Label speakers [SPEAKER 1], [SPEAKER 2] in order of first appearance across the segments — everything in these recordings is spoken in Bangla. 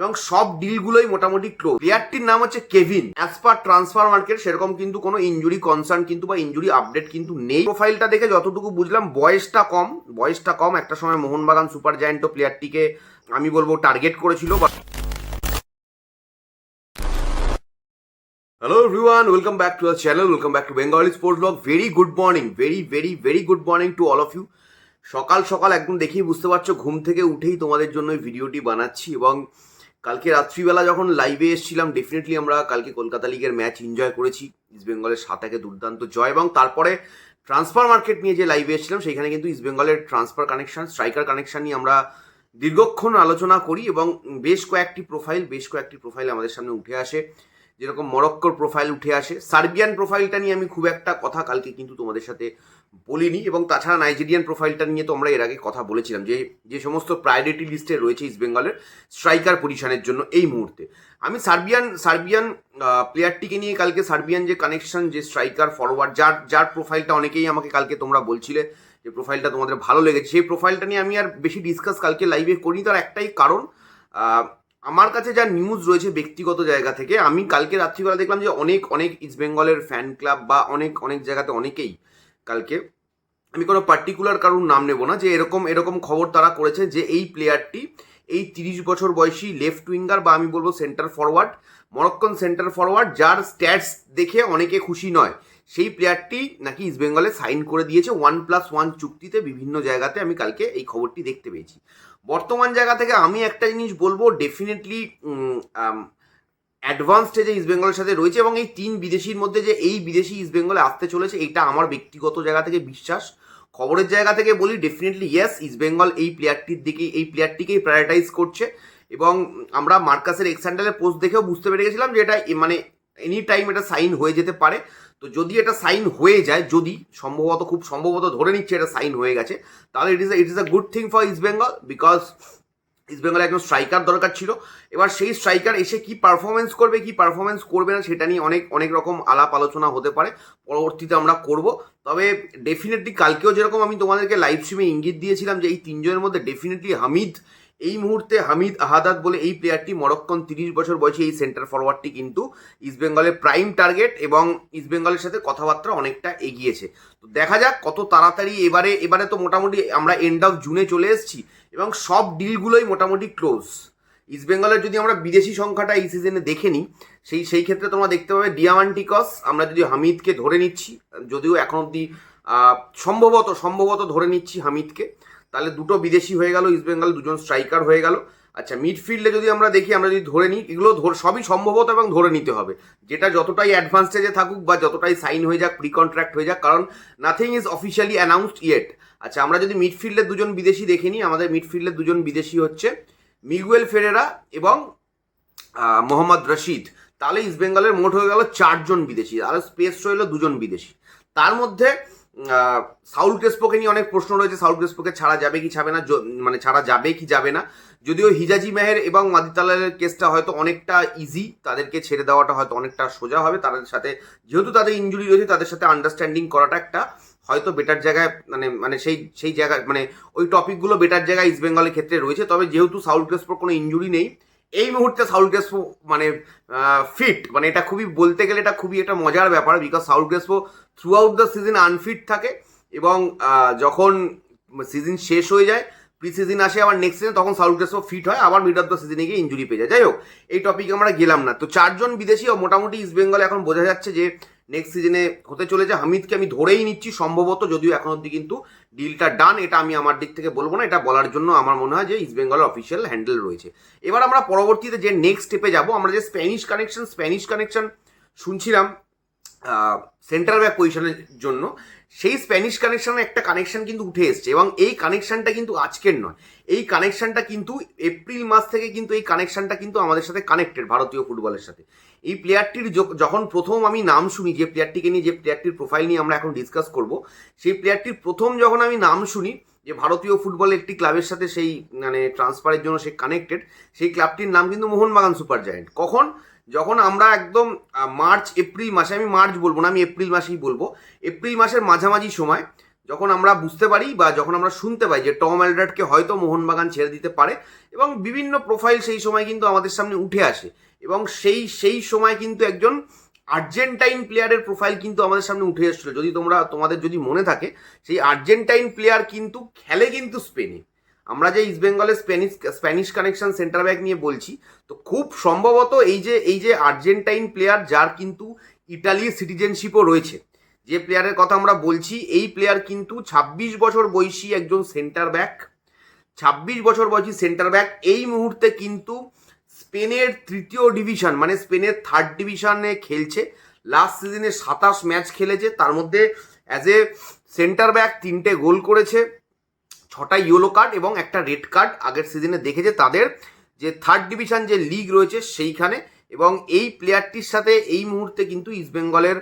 [SPEAKER 1] এবং সব ডিলগুলোই মোটামুটি ক্লোজ প্লেয়ারটির নাম হচ্ছে Kevin. As per transfer market সেরকম কিন্তু কোনো ইঞ্জুরি কনসার্ন কিন্তু বা ইঞ্জুরি আপডেট কিন্তু নেই। প্রোফাইলটা দেখে যতটুকু বুঝলাম, বয়সটা কম। বয়সটা কম। একটা সময় মোহনবাগান সুপার জায়েন্টও প্লেয়ারটিকে আমি বলব টার্গেট করেছিল বা hello everyone welcome back to our channel welcome back to Bengali sports blog very good morning very very very good morning to all of you সকাল সকাল একদম দেখেই বুঝতে পারছ, ঘুম থেকে উঠেই তোমাদের জন্য ভিডিওটি বানাচ্ছি এবং কালকে রাত্রিবেলা যখন লাইভে এসেছিলাম ডেফিনেটলি আমরা কালকে কলকাতা লিগের ম্যাচ এনজয় করেছি ইস্ট বেঙ্গলের সাতাকে দুর্দান্ত জয় এবং তারপরে ট্রান্সফার মার্কেট নিয়ে যে লাইভে এসেছিলাম, সেখানে কিন্তু ইস্ট বেঙ্গলের ট্রান্সফার কানেকশন স্ট্রাইকার কানেকশন নিয়ে আমরা দীর্ঘক্ষণ আলোচনা করি এবং বেশ কয়েকটি প্রোফাইল বেশ কয়েকটি প্রোফাইল আমাদের সামনে উঠে আসে। যেরকম মরক্কোর প্রোফাইল উঠে আসে। সার্বিয়ান প্রোফাইলটা নিয়ে আমি খুব একটা কথা কালকে কিন্তু তোমাদের সাথে বলিনি এবং তাছাড়া নাইজেরিয়ান প্রোফাইলটা নিয়ে তো আমরা এর আগে কথা বলেছিলাম যে যে সমস্ত প্রায়োরিটি লিস্টে রয়েছে ইস্ট বেঙ্গলের স্ট্রাইকার পজিশনের জন্য এই মুহূর্তে। আমি সার্বিয়ান সার্বিয়ান প্লেয়ারটিকে নিয়ে কালকে সার্বিয়ান যে কানেকশন যে স্ট্রাইকার ফরওয়ার্ড যার যার প্রোফাইলটা অনেকেই আমাকে কালকে তোমরা বলছিলে যে প্রোফাইলটা তোমাদের ভালো লেগেছে। সেই প্রোফাইলটা নিয়ে আমি আর বেশি ডিসকাস কালকে লাইভে করিনি। তার একটাই কারণ আমার কাছে যা নিউজ রয়েছে ব্যক্তিগত জায়গা থেকে, আমি কালকে রাত্রিবেলা দেখলাম যে অনেক অনেক ইস্ট বেঙ্গলের ফ্যান ক্লাব বা অনেক অনেক জায়গাতে অনেকেই কালকে, আমি কোনো পার্টিকুলার কারোর নাম নেব না, যে এরকম এরকম খবর তারা করেছে যে এই প্লেয়ারটি এই তিরিশ বছর বয়সী লেফট উইঙ্গার বা আমি বলব centre forward Moroccan centre forward যার স্ট্যাটস দেখে অনেকে খুশি নয়। সেই প্লেয়ারটি নাকি ইস্ট বেঙ্গলে সাইন করে দিয়েছে। ওয়ান প্লাস ওয়ান চুক্তিতে বিভিন্ন জায়গাতে আমি কালকে এই খবরটি দেখতে পেয়েছি। বর্তমান জায়গা থেকে আমি একটা জিনিস বলব ডেফিনেটলি অ্যাডভান্স স্টেজে ইস্ট বেঙ্গলের সাথে রয়েছে এবং এই তিন বিদেশির মধ্যে যে এই বিদেশি ইস্ট বেঙ্গলে আসতে চলেছে, এটা আমার ব্যক্তিগত জায়গা থেকে বিশ্বাস। খবরের জায়গা থেকে বলি ডেফিনেটলি ইয়েস ইস্ট বেঙ্গল এই প্লেয়ারটির দিকে এই প্লেয়ারটিকেই প্রায়োরিটাইজ করছে। এবং আমরা মার্কাসের এক্সান্ডালের পোস্ট দেখেও বুঝতে পেরে গেছিলাম যে এটা মানে এনি টাইম এটা সাইন হয়ে যেতে পারে। তো যদি এটা সাইন হয়ে যায়, যদি সম্ভবত খুব সম্ভবত ধরে নিচ্ছে এটা সাইন হয়ে গেছে, তাহলে it is it is a good thing for East Bengal because East বেঙ্গলে একজন স্ট্রাইকার দরকার ছিল। এবার সেই স্ট্রাইকার এসে কি পারফরমেন্স করবে, কি পারফরমেন্স করবে না, সেটা নিয়ে অনেক অনেক রকম আলাপ আলোচনা হতে পারে। পরবর্তীতে আমরা করব। তবে ডেফিনেটলি কালকেও যেরকম আমি তোমাদেরকে লাইভ স্ট্রিমে ইঙ্গিত দিয়েছিলাম যে এই তিনজনের মধ্যে ডেফিনেটলি হামিদ এই মুহূর্তে হামিদ আহাদাদ বলে এই প্লেয়ারটি মরক্কন তিরিশ বছর বয়সী এই সেন্টার ফরওয়ার্ডটি কিন্তু ইস্টবেঙ্গলের প্রাইম টার্গেট এবং ইস্টবেঙ্গলের সাথে কথাবার্তা অনেকটা এগিয়েছে। তো দেখা যাক কত তাড়াতাড়ি এবারে এবারে তো মোটামুটি আমরা এন্ড অফ জুনে চলে এসেছি এবং সব ডিলগুলোই মোটামুটি ক্লোজ ইস্টবেঙ্গলের যদি আমরা বিদেশি সংখ্যাটা এই সিজনে দেখে নিই, সেই সেই ক্ষেত্রে তোমরা দেখতে পাবে ডিয়ামান্টিকস আমরা যদি হামিদকে ধরে নিচ্ছি, যদিও এখন অবধি সম্ভবত সম্ভবত ধরে নিচ্ছি হামিদকে। তাহলে দুটো বিদেশি হয়ে গেল ইস্টবেঙ্গল দুজন স্ট্রাইকার হয়ে গেল। আচ্ছা মিডফিল্ডে যদি আমরা দেখি, আমরা যদি ধরে নিই, এগুলো সবই সম্ভবত এবং ধরে নিতে হবে। যেটা যতটাই অ্যাডভান্স স্টেজে থাকুক বা যতটাই সাইন হয়ে যাক প্রি কন্ট্রাক্ট হয়ে যাক, কারণ nothing is officially announced yet আচ্ছা আমরা যদি মিডফিল্ডের দুজন বিদেশি দেখে নিই, আমাদের মিডফিল্ডের দুজন বিদেশি হচ্ছে মিগুয়েল ফেরেরা এবং মোহাম্মদ রশিদ তাহলে ইস্টবেঙ্গলের মোট হয়ে গেল চারজন বিদেশি, আর স্পেস রইল দুজন বিদেশি। তার মধ্যে সাউল ক্রেসপোকে নিয়ে অনেক প্রশ্ন রয়েছে। সাউল ক্রেসপোকে ছাড়া যাবে কি যাবে না মানে ছাড়া যাবে কি যাবে না। যদিও হিজাজি মেহের এবং মাদিতালের কেসটা হয়তো অনেকটা ইজি তাদেরকে ছেড়ে দেওয়াটা হয়তো অনেকটা সোজা হবে। তাদের সাথে, যেহেতু তাদের ইঞ্জুরি রয়েছে, তাদের সাথে আন্ডারস্ট্যান্ডিং করাটা একটা হয়তো বেটার জায়গায় মানে মানে সেই সেই জায়গায় মানে ওই টপিকগুলো বেটার জায়গায় ইস্ট বেঙ্গলের ক্ষেত্রে রয়েছে। তবে যেহেতু সাউল ক্রেসপোর কোনো ইঞ্জুরি নেই এই মুহূর্তে সাউল গ্রেসপো মানে ফিট মানে এটা খুবই বলতে গেলে এটা খুবই একটা মজার ব্যাপার because Saul Crespo throughout the season unfit থাকে এবং যখন সিজন শেষ হয়ে যায় প্রি সিজন আসে আবার নেক্সট সিজন তখন সাউল গ্রেসপো ফিট হয়, আবার মিড অফ দ্য সিজনে গিয়ে ইঞ্জুরি পেয়ে যায়। যাই হোক, এই টপিকে আমরা গেলাম না। তো চারজন বিদেশি ও মোটামুটি ইস্ট বেঙ্গল এখন বোঝা যাচ্ছে যে নেক্সট সিজনে হতে চলেছে। হামিদকে আমি ধরেই নিচ্ছি সম্ভবত, যদিও এখন অবধি কিন্তু ডিলটা ডান এটা আমি আমার দিক থেকে বলব না, এটা বলার জন্য আমার মনে হয় যে ইস্ট বেঙ্গলের অফিসিয়াল হ্যান্ডেল রয়েছে। এবার আমরা পরবর্তীতে যে নেক্সট স্টেপে যাব, আমরা যে স্প্যানিশ কানেকশন স্প্যানিশ কানেকশন শুনছিলাম সেন্টার ব্যাক পজিশনের জন্য সেই স্প্যানিশ কানেকশনের একটা কানেকশন কিন্তু উঠে এসছে এবং এই কানেকশনটা কিন্তু আজকের নয়। এই কানেকশনটা কিন্তু এপ্রিল মাস থেকে কিন্তু এই কানেকশনটা কিন্তু আমাদের সাথে কানেক্টেড ভারতীয় ফুটবলের সাথে। এই প্লেয়ারটির যখন প্রথম আমি নাম শুনি, যে প্লেয়ারটিকে নিয়ে, যে প্লেয়ারটির প্রোফাইল নিয়ে আমরা এখন ডিসকাস করব, সেই প্লেয়ারটির প্রথম যখন আমি নাম শুনি যে ভারতীয় ফুটবলের একটি ক্লাবের সাথে সেই মানে ট্রান্সফারের জন্য সে কানেক্টেড সেই ক্লাবটির নাম কিন্তু মোহনবাগান সুপার জায়েন্ট। কখন? যখন আমরা একদম মার্চ, এপ্রিল মাসে, আমি মার্চ বলব না, আমি এপ্রিল মাসেই বলব। এপ্রিল মাসের মাঝামাঝি সময় যখন আমরা বুঝতে পারি বা যখন আমরা শুনতে পাই যে টম অ্যালডার্টকে হয়তো মোহনবাগান ছেড়ে দিতে পারে এবং বিভিন্ন প্রোফাইল সেই সময় কিন্তু আমাদের সামনে উঠে আসে এবং সেই সেই সময় কিন্তু একজন আর্জেন্টাইন প্লেয়ারের প্রোফাইল কিন্তু আমাদের সামনে উঠে এসেছিল। যদি তোমরা, তোমাদের যদি মনে থাকে, সেই আর্জেন্টাইন প্লেয়ার কিন্তু খেলে কিন্তু স্পেনে। আমরা যে ইস্ট বেঙ্গলের Spanish Spanish connection centre back নিয়ে বলছি, তো খুব সম্ভবত এই যে এই যে আর্জেন্টাইন প্লেয়ার যার কিন্তু ইটালির সিটিজেনশিপও রয়েছে, যে প্লেয়ারের কথা আমরা বলছি, এই প্লেয়ার কিন্তু ২৬ বছর বয়সী একজন সেন্টার ব্যাক ২৬ বছর বয়সী সেন্টার ব্যাক এই মুহূর্তে কিন্তু স্পেনের তৃতীয় ডিভিশন মানে স্পেনের থার্ড ডিভিশনে খেলছে। লাস্ট সিজনে সাতাশ ম্যাচ খেলেছে। তার মধ্যে অ্যাজ এ সেন্টার ব্যাক তিনটে গোল করেছে, ছটা ইয়েলো কার্ড এবং একটা রেড কার্ড আগের সিজনে দেখেছে তাদের। যে থার্ড ডিভিশন যে লিগ রয়েছে সেইখানে এবং এই প্লেয়ারটির সাথে এই মুহূর্তে কিন্তু ইস্টবেঙ্গলের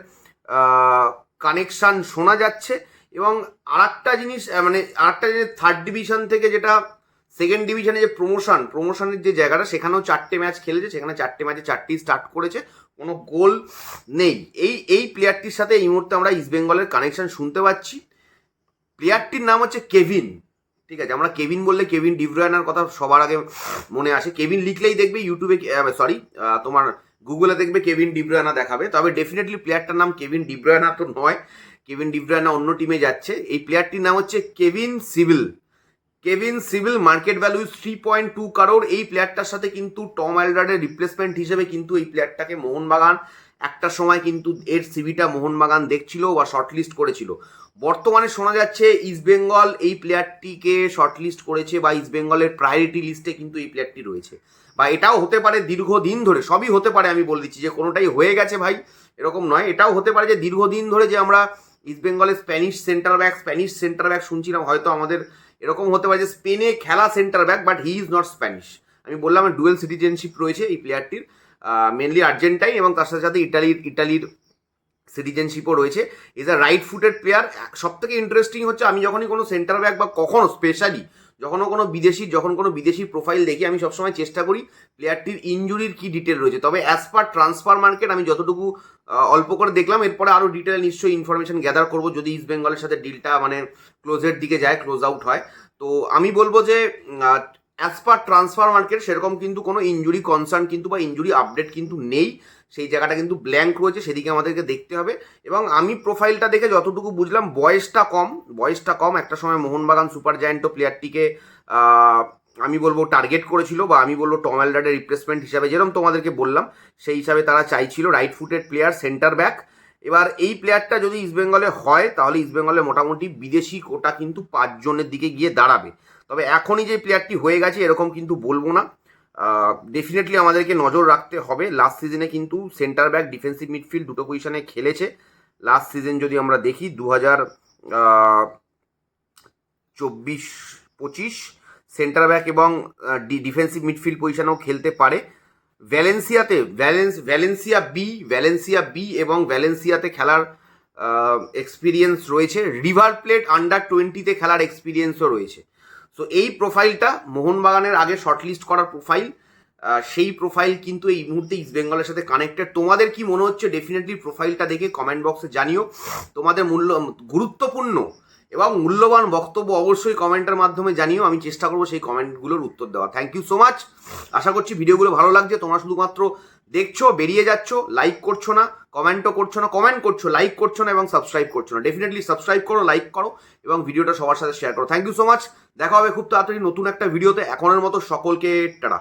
[SPEAKER 1] কানেকশান শোনা যাচ্ছে। এবং আর একটা জিনিস মানে আর একটা জিনিস থার্ড ডিভিশন থেকে যেটা সেকেন্ড ডিভিশনে যে প্রমোশন প্রমোশনের যে জায়গাটা, সেখানেও চারটে ম্যাচ খেলেছে, সেখানে চারটে ম্যাচে চারটি স্টার্ট করেছে, কোনো গোল নেই। এই এই প্লেয়ারটির সাথে এই মুহূর্তে আমরা ইস্টবেঙ্গলের কানেকশন শুনতে পাচ্ছি। প্লেয়ারটির নাম হচ্ছে কেভিন ঠিক আছে? আমরা কেভিন বললে কেভিন ডিব্রয়ানার কথা সবার আগে মনে আসে। কেভিন লিখলেই দেখবে ইউটিউবে সরি তোমার গুগলে দেখবে কেভিন ডিব্রয়ানা দেখাবে। তবে ডেফিনেটলি প্লেয়ারটার নাম কেভিন ডিব্রয়ানা তো নয়। কেভিন ডিব্রয়ানা অন্য টিমে যাচ্ছে। এই প্লেয়ারটির নাম হচ্ছে Kevin Sibille Kevin Sibille market value three point two কারোর। এই প্লেয়ারটার সাথে কিন্তু টম অ্যালডারের রিপ্লেসমেন্ট হিসেবে কিন্তু এই প্লেয়ারটাকে মোহনবাগান, একটা সময় কিন্তু এর সিভিটা মোহনবাগান দেখছিল বা শর্টলিস্ট করেছিল। বর্তমানে শোনা যাচ্ছে ইস্টবেঙ্গল এই প্লেয়ারটিকে শর্টলিস্ট করেছে বা ইস্টবেঙ্গলের প্রায়োরিটি লিস্টে কিন্তু এই প্লেয়ারটি রয়েছে। বা এটাও হতে পারে দীর্ঘদিন ধরে, সবই হতে পারে আমি বলে দিচ্ছি, যে কোনোটাই হয়ে গেছে ভাই, এরকম নয়। এটাও হতে পারে যে দীর্ঘদিন ধরে যে আমরা ইস্টবেঙ্গলের Spanish centre back Spanish centre back শুনছিলাম, হয়তো আমাদের এরকম হতে পারে যে স্পেনে খেলা centre back but he is not Spanish আমি বললাম ডুয়েল সিটিজেনশিপ রয়েছে এই প্লেয়ারটির মেনলি আর্জেন্টাইন এবং তার সাথে সাথে ইটালির ইটালির সিটিজেনশিপও রয়েছে। Is a right footed player সব থেকে ইন্টারেস্টিং হচ্ছে আমি যখনই কোনো সেন্টার ব্যাক বা কখনো স্পেশালি যখনও কোনো বিদেশি, যখন কোনো বিদেশি প্রোফাইল দেখি, আমি সবসময় চেষ্টা করি প্লেয়ারটির ইঞ্জুরির কি ডিটেল রয়েছে। তবে অ্যাজ পার ট্রান্সফার মার্কেট আমি যতটুকু অল্প করে দেখলাম, এরপরে আরও ডিটেল নিশ্চয়ই ইনফরমেশন গ্যাদার করব। যদি ইস্ট বেঙ্গলের সাথে ডিলটা মানে ক্লোজের দিকে যায় ক্লোজ আউট হয়। তো আমি বলব যে অ্যাজ পার ট্রান্সফার মার্কেট সেরকম কিন্তু কোনো ইঞ্জুরি কনসার্ন কিন্তু বা ইঞ্জুরি আপডেট কিন্তু নেই। সেই জায়গাটা কিন্তু ব্ল্যাঙ্ক রয়েছে, সেদিকে আমাদেরকে দেখতে হবে। এবং আমি প্রোফাইলটা দেখে যতটুকু বুঝলাম, বয়সটা কম বয়সটা কম। একটা সময় মোহনবাগান সুপার জায়ান্টো প্লেয়ারটিকে আমি বলব টার্গেট করেছিল বা আমি বলব টম অ্যালডারের রিপ্লেসমেন্ট হিসাবে যেরকম তোমাদেরকে বললাম, সেই হিসাবে তারা চাইছিল right footed player centre back এবার এই প্লেয়ারটা যদি ইস্টবেঙ্গলে হয়, তাহলে ইস্টবেঙ্গলে মোটামুটি বিদেশি কোটা কিন্তু পাঁচজনের দিকে গিয়ে দাঁড়াবে। তবে এখনই যে প্লেয়ারটি হয়ে গেছে, এরকম কিন্তু বলব না। ডেফিনেটলি আমাদেরকে নজর রাখতে হবে। লাস্ট সিজনে কিন্তু সেন্টার ব্যাক ডিফেন্সিভ মিডফিল্ড দুটো পজিশনে খেলেছে। লাস্ট সিজন যদি আমরা দেখি দু হাজার চব্বিশ, পঁচিশ সেন্টার ব্যাক এবং ডিফেন্সিভ মিডফিল্ড পজিশনেও খেলতে পারে। ভ্যালেন্সিয়াতে Valence Valencia B Valencia B এবং ভ্যালেন্সিয়াতে খেলার এক্সপিরিয়েন্স রয়েছে। রিভার প্লেট আন্ডার টোয়েন্টিতে খেলার এক্সপিরিয়েন্সও রয়েছে। সো এই প্রোফাইলটা মোহনবাগানের আগে শর্টলিস্ট করার প্রোফাইল সেই প্রোফাইল কিন্তু এই মুহূর্তে ইস্ট বেঙ্গলের সাথে কানেক্টেড তোমাদের কি মনে হচ্ছে? ডেফিনেটলি প্রোফাইলটা দেখে কমেন্ট বক্সে জানিও। তোমাদের মূল্য, গুরুত্বপূর্ণ এবং মূল্যবান বক্তব্য অবশ্যই কমেন্টের মাধ্যমে জানিও। আমি চেষ্টা করব সেই কমেন্টগুলোর উত্তর দেওয়া থ্যাংক ইউ সো মাচ আশা করছি ভিডিওগুলো ভালো লাগছে। তোমরা শুধুমাত্র দেখছ, বেরিয়ে যাচ্ছ লাইক করছ না কমেন্টও করছ না কমেন্ট করছ লাইক করছ না এবং সাবস্ক্রাইব করছ না। ডেফিনেটলি সাবস্ক্রাইব করো লাইক করো এবং ভিডিওটা সবার সাথে শেয়ার করো। থ্যাংক ইউ সো মাচ দেখা হবে খুব তাড়াতাড়ি নতুন একটা ভিডিওতে এখনের মতো সকলকে টাটা।